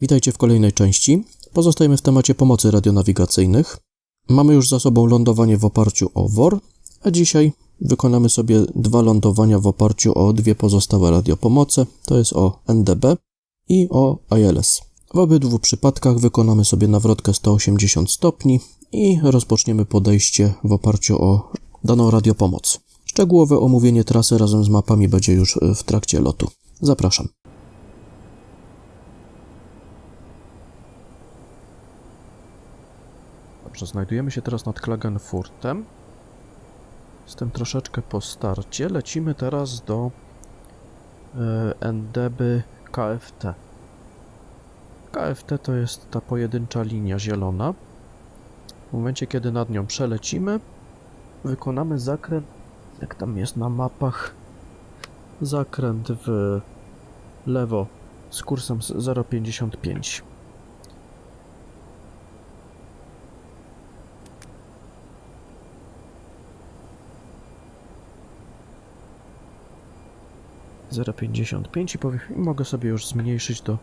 Witajcie w kolejnej części. Pozostajemy w temacie pomocy radionawigacyjnych. Mamy już za sobą lądowanie w oparciu o WOR, a dzisiaj wykonamy sobie dwa lądowania w oparciu o dwie pozostałe radiopomoce, to jest o NDB i o ILS. W obydwu przypadkach wykonamy sobie nawrotkę 180 stopni i rozpoczniemy podejście w oparciu o daną radiopomoc. Szczegółowe omówienie trasy razem z mapami będzie już w trakcie lotu. Zapraszam. Dobrze, znajdujemy się teraz nad Klagenfurtem. Jestem troszeczkę po starcie. Lecimy teraz do e, NDB KFT. KFT to jest ta pojedyncza linia zielona. W momencie, kiedy nad nią przelecimy, wykonamy zakręt, jak tam jest na mapach, zakręt w lewo z kursem 0,55. Zero pięćdziesiąt pięć i powiem, mogę sobie już zmniejszyć do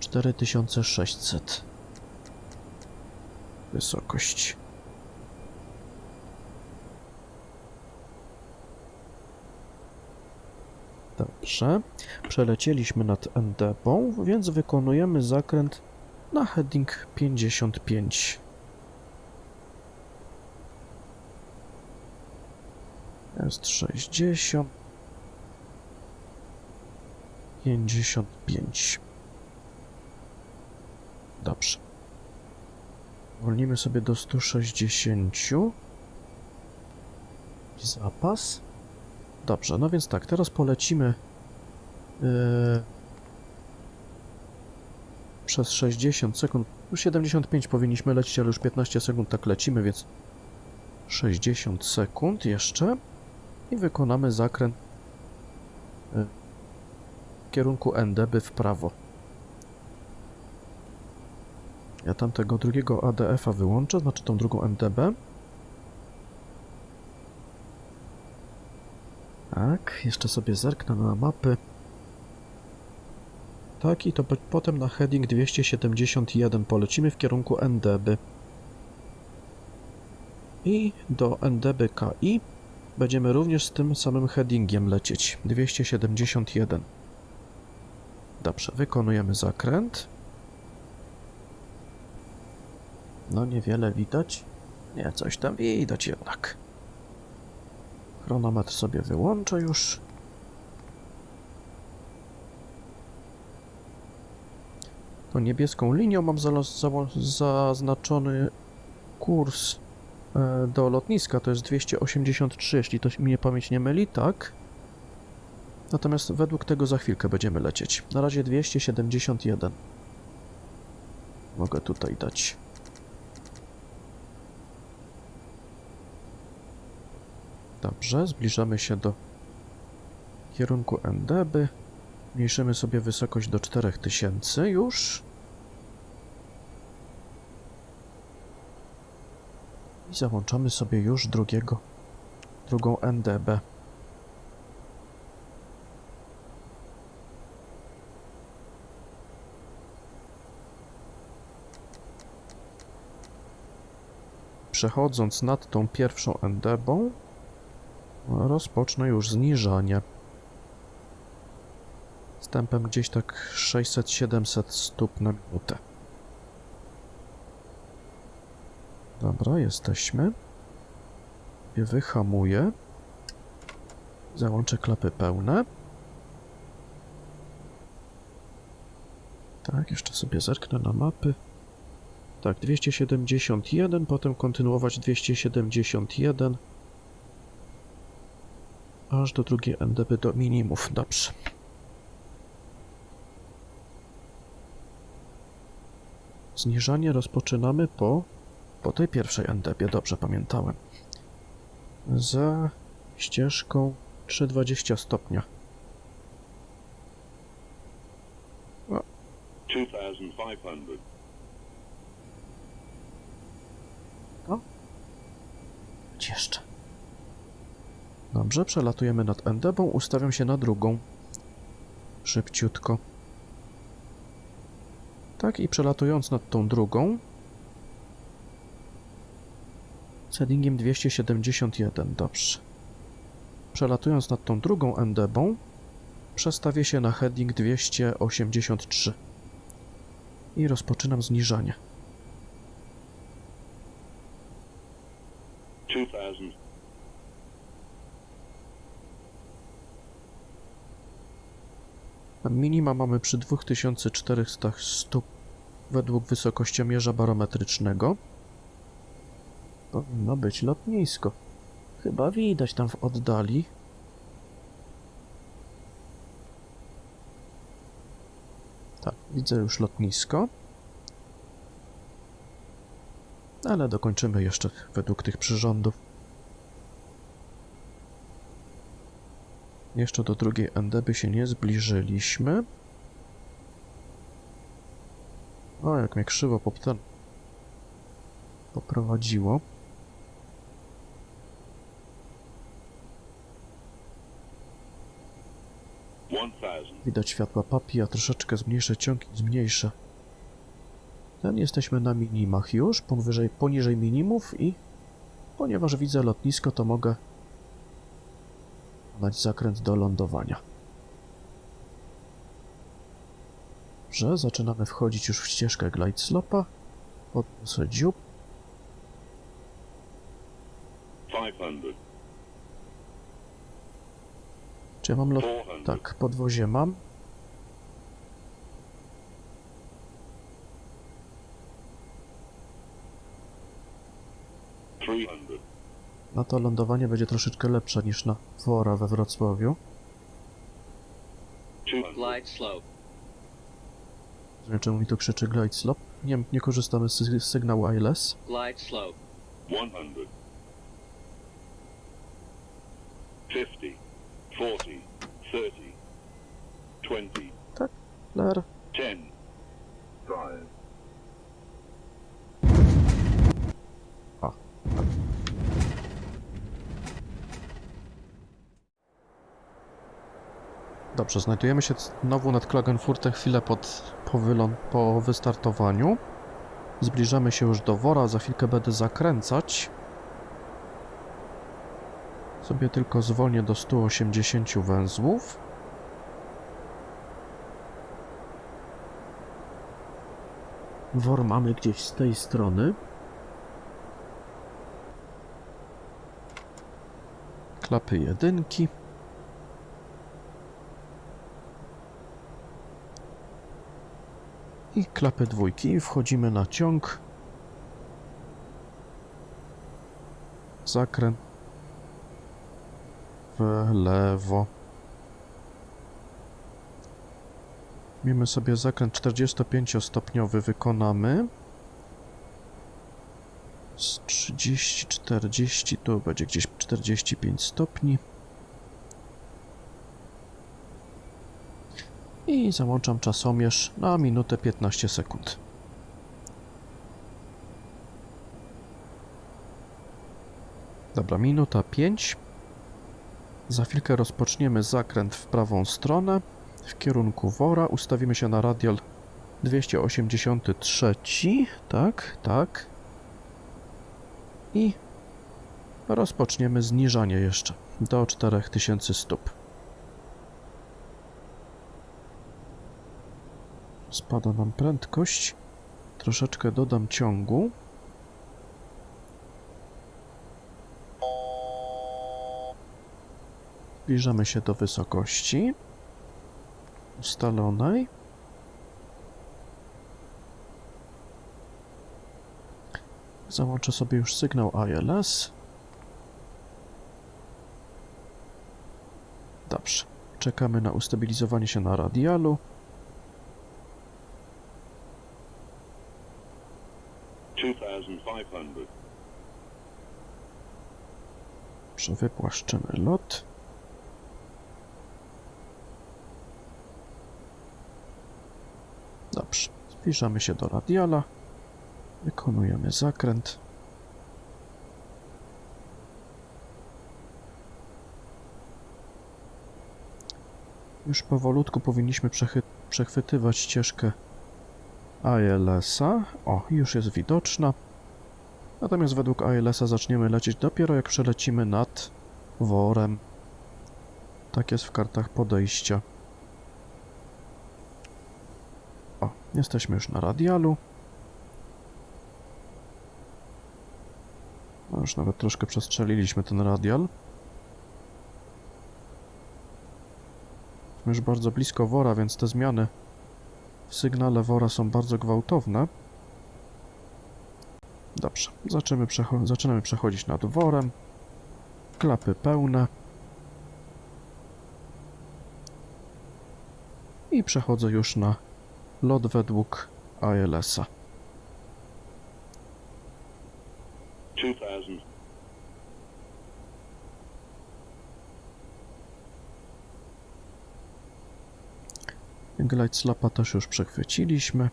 4600 wysokość. Dobrze. Przelecieliśmy nad Endebą, więc wykonujemy zakręt na heading 55. Jest 60. 55. Dobrze. Wolnimy sobie do 160. Zapas. Dobrze, no więc tak, teraz polecimy yy, przez 60 sekund. Już 75 powinniśmy lecieć, ale już 15 sekund tak lecimy, więc 60 sekund jeszcze i wykonamy zakręt yy, kierunku NDB w prawo. Ja tamtego drugiego ADF-a wyłączę, znaczy tą drugą MDB. Tak, jeszcze sobie zerknę na mapy. Tak, i to po potem na heading 271 polecimy w kierunku NDB. I do NDB KI będziemy również z tym samym headingiem lecieć. 271. Dobrze, wykonujemy zakręt. No niewiele widać. Nie, coś tam widać jednak. Chronometr sobie wyłączę już. To niebieską linią mam zaznaczony kurs e, do lotniska. To jest 283, jeśli to mnie pamięć nie myli, tak? Natomiast według tego za chwilkę będziemy lecieć. Na razie 271. Mogę tutaj dać. Dobrze, zbliżamy się do kierunku NDB. Mniejszymy sobie wysokość do 4000 już. I załączamy sobie już drugiego, drugą NDB. Przechodząc nad tą pierwszą NDB, rozpocznę już zniżanie. Z tempem gdzieś tak 600-700 stóp na minutę. Dobra, jesteśmy. Wyhamuję. Załączę klapy pełne. Tak, jeszcze sobie zerknę na mapy. Tak, 271, potem kontynuować 271 aż do drugiej NDB do minimów. Dobrze. Zniżanie rozpoczynamy po, po tej pierwszej NDB, dobrze pamiętałem. Za ścieżką 320 stopnia. O. 2500. Gdzie jeszcze? Dobrze, przelatujemy nad Endebą, ustawiam się na drugą. Szybciutko. Tak, i przelatując nad tą drugą. Z headingiem 271, dobrze. Przelatując nad tą drugą endebą, przestawię się na heading 283 i rozpoczynam zniżanie. 2000. Minima mamy przy 2400 stóp według wysokościomierza barometrycznego. Powinno być lotnisko. Chyba widać tam w oddali. Tak, widzę już lotnisko. Ale dokończymy jeszcze według tych przyrządów. Jeszcze do drugiej endeby się nie zbliżyliśmy. O, jak mnie krzywo poprowadziło. Widać światła papi, a troszeczkę zmniejszę ciąg i zmniejszę. Ten jesteśmy na minimach już, powyżej, poniżej minimów i ponieważ widzę lotnisko, to mogę dać zakręt do lądowania. Że zaczynamy wchodzić już w ścieżkę glide slopa. Podniosę dziób. 500. Czy ja mam lot... 400. Tak, podwozie mam. Na to lądowanie będzie troszeczkę lepsze niż na Wora we Wrocławiu. Slope. Nie wiem, czemu mi tu krzyczy glide slop. Nie, nie korzystamy z, z sygnału ILS. Glide slope. One hundred. Fifty. Forty. Thirty. Twenty. Flair. Ten. Five. Dobrze, znajdujemy się znowu nad Klagenfurtem chwilę pod, po, po wystartowaniu. Zbliżamy się już do Wora, za chwilkę będę zakręcać. Sobie tylko zwolnię do 180 węzłów. Wor mamy gdzieś z tej strony. Klapy jedynki. I klapy dwójki. Wchodzimy na ciąg. Zakręt w lewo. Miejmy sobie zakręt 45-stopniowy wykonamy. Z 30, 40, tu będzie gdzieś 45 stopni. I załączam czasomierz na minutę 15 sekund. Dobra, minuta 5. Za chwilkę rozpoczniemy zakręt w prawą stronę w kierunku Wora. Ustawimy się na radial 283. Tak, tak. I rozpoczniemy zniżanie jeszcze do 4000 stóp. Spada nam prędkość. Troszeczkę dodam ciągu. Zbliżamy się do wysokości ustalonej. Załączę sobie już sygnał ILS. Dobrze. Czekamy na ustabilizowanie się na radialu. Two thousand five hundred. Dobrze, wypłaszczymy lot. Dobrze, zbliżamy się do radiala. Wykonujemy zakręt. Już powolutku powinniśmy przechwytywać ścieżkę ALS-a. O, już jest widoczna. Natomiast według ALS-a zaczniemy lecieć dopiero jak przelecimy nad worem. Tak jest w kartach podejścia. O, jesteśmy już na radialu. No już nawet troszkę przestrzeliliśmy ten radial. Jesteśmy już bardzo blisko wora, więc te zmiany w sygnale wora są bardzo gwałtowne. Dobrze, zaczynamy, przecho- zaczynamy przechodzić nad worem. Klapy pełne. I przechodzę już na lot według ALS-a. 2000. Glide Slapa też już przechwyciliśmy.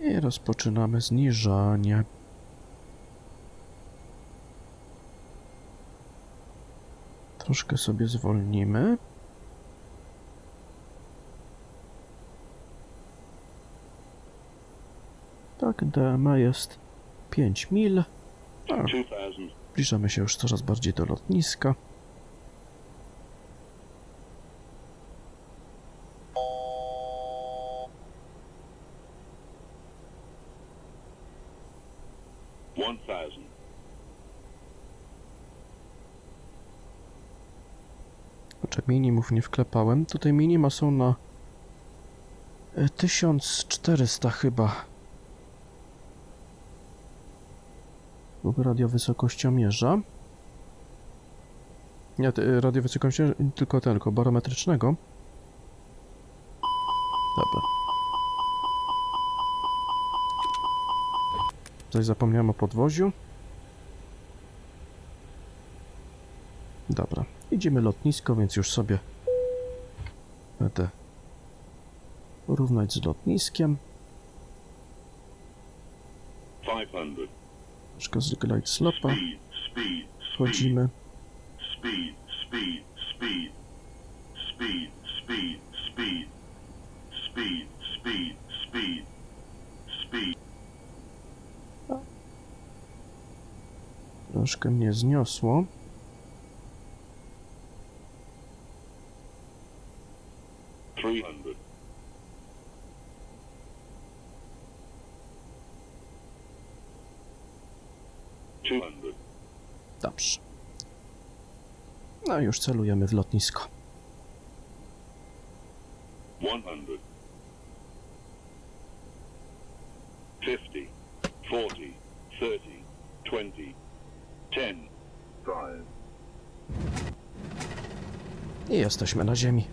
I rozpoczynamy zniżanie. Troszkę sobie zwolnimy. Tak, DMA jest 5 mil. A, 2000. Zbliżamy się już coraz bardziej do lotniska. One thousand. Kurczę, minimów nie wklepałem. Tutaj minima są na e, 1400 chyba. Lub radio wysokościomierza. Nie, radio wysokościomierza, tylko ten, tylko barometrycznego. Dobra. Tutaj zapomniałem o podwoziu. Dobra, idziemy lotnisko, więc już sobie będę porównać z lotniskiem. Troszkę z glide slopa wchodzimy. speed, speed, speed, speed, speed, speed, speed, speed, speed. Troszkę mnie zniosło. Three hundred. Two hundred. Dobrze. No już celujemy w lotnisko. One hundred. Fifty. Forty. Thirty. Twenty. I jesteśmy na ziemi.